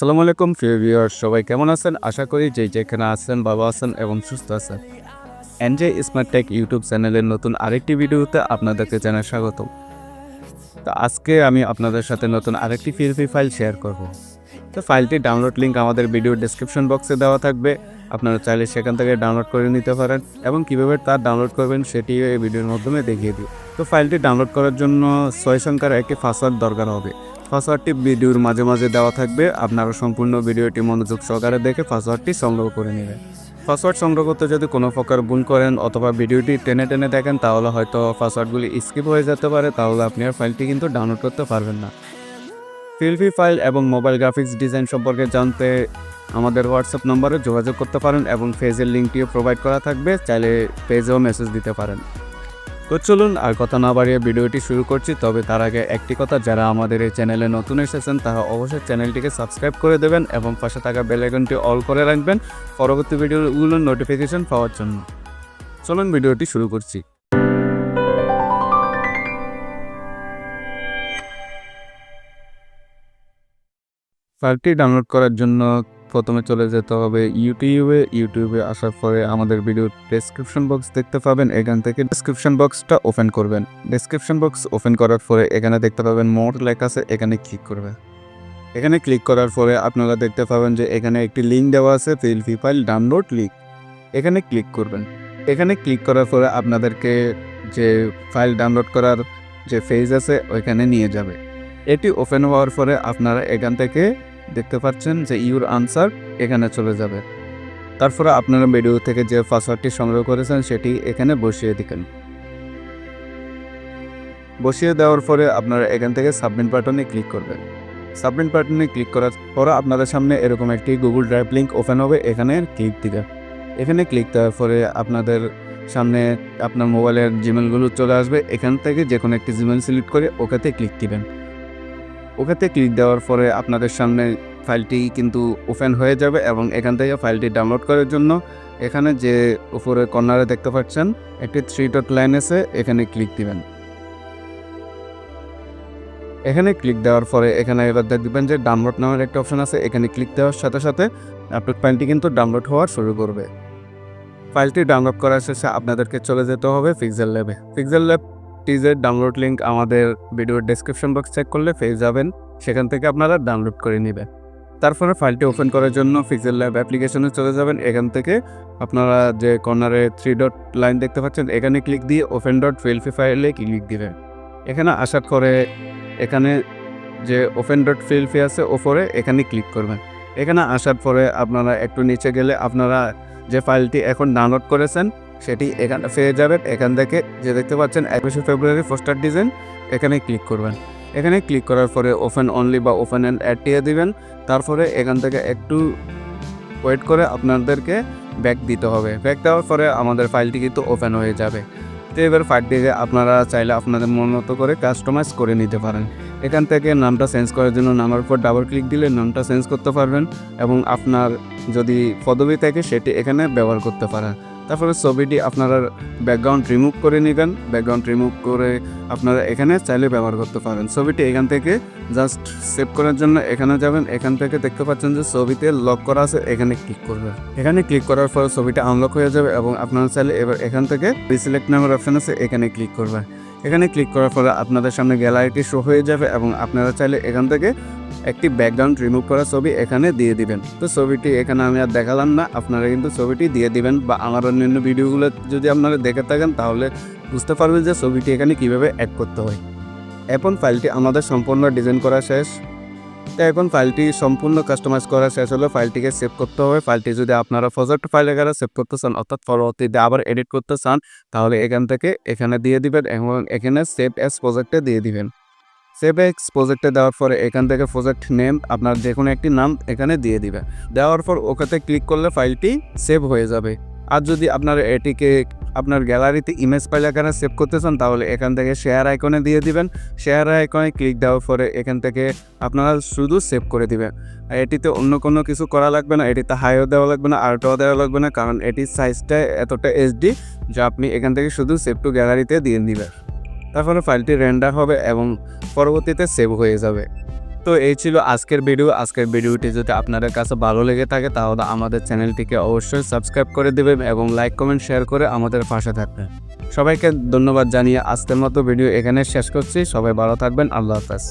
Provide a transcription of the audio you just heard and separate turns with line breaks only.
আসসালামু আলাইকুম, প্রিয় ভিউয়ার সবাই কেমন আছেন? আশা করি যে যেখানে আছেন বাবা আছেন এবং সুস্থ আছেন। এনজে স্মার্ট টেক ইউটিউব চ্যানেলের নতুন আরেকটি ভিডিওতে আপনাদেরকে জানাই স্বাগত তো আজকে আমি আপনাদের সাথে নতুন আরেকটি পিএলপি ফাইল শেয়ার করব। তো ফাইলটি ডাউনলোড লিঙ্ক আমাদের ভিডিও ডেসক্রিপশন বক্সে দেওয়া থাকবে। আপনারা চাইলে সেখান থেকে ডাউনলোড করে নিতে পারেন এবং কীভাবে তার ডাউনলোড করবেন সেটিও এই ভিডিওর মাধ্যমে দেখিয়ে দিই। তো ফাইলটি ডাউনলোড করার জন্য ছয় সংখ্যার একটি পাসওয়ার্ড দরকার হবে। পাসওয়ার্ডটি ভিডিওর মাঝে মাঝে দেওয়া থাকবে। আপনারা সম্পূর্ণ ভিডিওটি মনোযোগ সহকারে দেখে পাসওয়ার্ডটি সংগ্রহ করে নেবেন। পাসওয়ার্ড সংগ্রহ করতে যদি কোনো প্রকার ভুল করেন অথবা ভিডিওটি টেনে টেনে দেখেন, তাহলে হয়তো পাসওয়ার্ডগুলি স্কিপ হয়ে যেতে পারে, তাহলে আপনি আর ফাইলটি কিন্তু ডাউনলোড করতে পারবেন না। ফিলফি ফাইল এবং মোবাইল গ্রাফিক্স ডিজাইন সম্পর্কে জানতে আমাদের হোয়াটসঅ্যাপ নম্বরে যোগাযোগ করতে পারেন এবং পেজের লিঙ্কটিও প্রোভাইড করা থাকবে। চাইলে পেজেও মেসেজ দিতে পারেন। তো চলুন, আর কথা না বাড়িয়ে ভিডিওটি শুরু করছি। তবে তার আগে একটি কথা, যারা আমাদের এই চ্যানেলে নতুন এসেছেন, তারা অবশ্যই চ্যানেলটিকে সাবস্ক্রাইব করে দেবেন এবং পাশে থাকা বেল আইকনটি অল করে রাখবেন পরবর্তী ভিডিওগুলোর নোটিফিকেশন পাওয়ার জন্য। চলুন, ভিডিওটি শুরু করছি। ফাইলটি ডাউনলোড করার জন্য প্রথমে চলে যেতে হবে ইউটিউবে। ইউটিউবে আসার পরে আমাদের ভিডিও ডেসক্রিপশন বক্স দেখতে পাবেন। এখান থেকে ডেসক্রিপশন বক্সটা ওপেন করবেন। ডেসক্রিপশন বক্স ওপেন করার পরে এখানে দেখতে পাবেন মোর লেখা আছে, এখানে ক্লিক করবেন। এখানে ক্লিক করার পরে আপনারা দেখতে পাবেন যে এখানে একটি লিঙ্ক দেওয়া আছে ফিলফি ফাইল ডাউনলোড লিঙ্ক এখানে ক্লিক করবেন। এখানে ক্লিক করার পরে আপনাদেরকে যে ফাইল ডাউনলোড করার যে ফেজ আছে, ওইখানে নিয়ে যাবে। এটি ওপেন হওয়ার পরে আপনারা এখান থেকে দেখতে পাচ্ছেন যে ইউর আনসার এখানে চলে যাবে। তারপরে আপনারা ভিডিও থেকে যে পাসওয়ার্ডটি সংগ্রহ করেছেন সেটি এখানে বসিয়ে দিবেন। বসিয়ে দেওয়ার পরে আপনারা এখান থেকে সাবমিট বাটনে ক্লিক করবেন। সাবমিট বাটনে ক্লিক করার পর আপনাদের সামনে এরকম একটি গুগল ড্রাইভ লিঙ্ক ওপেন হবে, এখানে ক্লিক দিবেন। এখানে ক্লিক দেওয়ার পরে আপনাদের সামনে আপনার মোবাইলের জিমেলগুলো চলে আসবে। এখান থেকে যে কোনো একটি জিমেল সিলেক্ট করে ওখানে ক্লিক দিবেন। ওখানে ক্লিক দেওয়ার পরে আপনাদের সামনে ফাইলটি কিন্তু ওপেন হয়ে যাবে এবং এখান থেকে ফাইলটি ডাউনলোড করার জন্য এখানে যে উপরে কর্নারে দেখতে পাচ্ছেন, একটি থ্রি ডট লাইন আছে এখানে ক্লিক দিবেন। এখানে ক্লিক দেওয়ার পরে এখানে এবার দেখবেন যে ডাউনলোড নামের একটা অপশন আছে, এখানে ক্লিক দেওয়ার সাথে সাথে আপনার ফাইলটি কিন্তু ডাউনলোড হওয়া শুরু করবে। ফাইলটি ডাউনলোড করার শেষে আপনাদেরকে চলে যেতে হবে পিক্সেল ল্যাবে পিক্সেল ল্যাব টিজের ডাউনলোড লিঙ্ক আমাদের ভিডিওর ডেসক্রিপশন বক্স চেক করলে পেয়ে যাবেন। সেখান থেকে আপনারা ডাউনলোড করে নেবেন। তারপরে ফাইলটি ওপেন করার জন্য পিক্সেল ল্যাব অ্যাপ্লিকেশনে চলে যাবেন। এখান থেকে আপনারা যে কর্নারে থ্রি ডট লাইন দেখতে পাচ্ছেন, এখানে ক্লিক দিয়ে ওপেন ডট ফিলফি ফাইলে ক্লিক দিবেন এখানে আসার পরে এখানে যে ওপেন ডট ফিলফি আছে, ওপরে এখানে ক্লিক করবেন। এখানে আসার পরে আপনারা একটু নিচে গেলে আপনারা যে ফাইলটি এখন ডাউনলোড করেছেন, সেটি এখানে পেয়ে যাবেন। এখান থেকে যে দেখতে পাচ্ছেন, একুশে ফেব্রুয়ারি পোস্টার ডিজাইন, এখানে ক্লিক করবেন। এখানে ক্লিক করার পরে ওপেন অনলি বা ওপেন অ্যান্ড অ্যাড দিবেন। তারপরে এখান থেকে একটু ওয়েট করে আপনাদেরকে ব্যাক দিতে হবে। ব্যাক দেওয়ার পরে আমাদের ফাইলটি কিন্তু ওপেন হয়ে যাবে। তো এবার ফাইলটিকে আপনারা চাইলে আপনাদের মন মতো করে কাস্টমাইজ করে নিতে পারেন। এখান থেকে নামটা চেঞ্জ করার জন্য নামের উপর ডাবল ক্লিক দিলে নামটা চেঞ্জ করতে পারবেন এবং আপনার যদি পদবি থাকে সেটি এখানে ব্যবহার করতে পারেন। তারপরে ছবিটি আপনারা ব্যাকগ্রাউন্ড রিমুভ করে নেবেন। ব্যাকগ্রাউন্ড রিমুভ করে আপনারা এখানে চাইলে ব্যবহার করতে পারেন। ছবিটি এখান থেকে জাস্ট সেভ করার জন্য এখানে যাবেন। এখান থেকে দেখতে পাচ্ছেন যে ছবিতে লক করা আছে। এখানে ক্লিক করবেন। এখানে ক্লিক করার পর ছবিটা আনলক হয়ে যাবে এবং আপনারা চাইলে এবার এখান থেকে রিসিলেক্ট নামের অপশান আছে। এখানে ক্লিক করবেন। এখানে ক্লিক করার ফলে আপনাদের সামনে গ্যালারিটি শো হয়ে যাবে এবং আপনারা চাইলে এখান থেকে একটি ব্যাকগ্রাউন্ড রিমুভ করা ছবি এখানে দিয়ে দিবেন। তো ছবিটি এখানে আমি আর দেখালাম না, আপনারা কিন্তু ছবিটি দিয়ে দিবেন বা আমার অন্যান্য ভিডিওগুলো যদি আপনারা দেখে থাকেন তাহলে বুঝতে পারবেন যে ছবিটি এখানে কীভাবে অ্যাড করতে হয়। এখন ফাইলটি আমাদের সম্পূর্ণ ডিজাইন করা শেষ। তো এখন ফাইলটি সম্পূর্ণ কাস্টমাইজ করা শেষ হলে। ফাইলটিকে সেভ করতে হবে। ফাইলটি যদি আপনারা প্রজেক্ট ফাইল আকারে সেভ করতে চান, অর্থাৎ পরবর্তীতে আবার এডিট করতে চান, তাহলে এখান থেকে এখানে দিয়ে দিবেন এবং এখানে সেভ এস প্রজেক্টে দিয়ে দিবেন। সেভ এক্স প্রজেক্টে দেওয়ার পরে এখান থেকে প্রজেক্ট নেম আপনার যে কোনো একটি নাম এখানে দিয়ে দিবে দেওয়ার পর ওখানে ক্লিক করলে ফাইলটি সেভ হয়ে যাবে। আর যদি আপনার এটিকে আপনার গ্যালারিতে ইমেজ ফাইল আকারে সেভ করতে চান তাহলে এখান থেকে শেয়ার আইকনে দিয়ে দিবেন। শেয়ার আইকনে ক্লিক দেওয়ার পরে এখান থেকে আপনারা শুধু সেভ করে দিবেন। আর এটিতে অন্য কোনো কিছু করা লাগবে না, এটিতে হাইও দেওয়া লাগবে না আর্টও দেওয়া লাগবে না, কারণ এটির সাইজটা এতটা এইচডি যা আপনি এখান থেকে শুধু সেভ টু গ্যালারিতে দিয়ে দিবেন। তারপরে ফাইলটি রেন্ডার হবে এবং পরবর্তীতে সেভ হয়ে যাবে। তো এই ছিল আজকের ভিডিও। আজকের ভিডিওটি যদি আপনাদের কাছে ভালো লেগে থাকে, তাহলে আমাদের চ্যানেলটিকে অবশ্যই সাবস্ক্রাইব করে দেবেন এবং লাইক, কমেন্ট, শেয়ার করে আমাদের পাশে থাকবেন। সবাইকে ধন্যবাদ জানিয়ে আজকের মতো ভিডিও এখানে শেষ করছি। সবাই ভালো থাকবেন। আল্লাহ হাফেজ।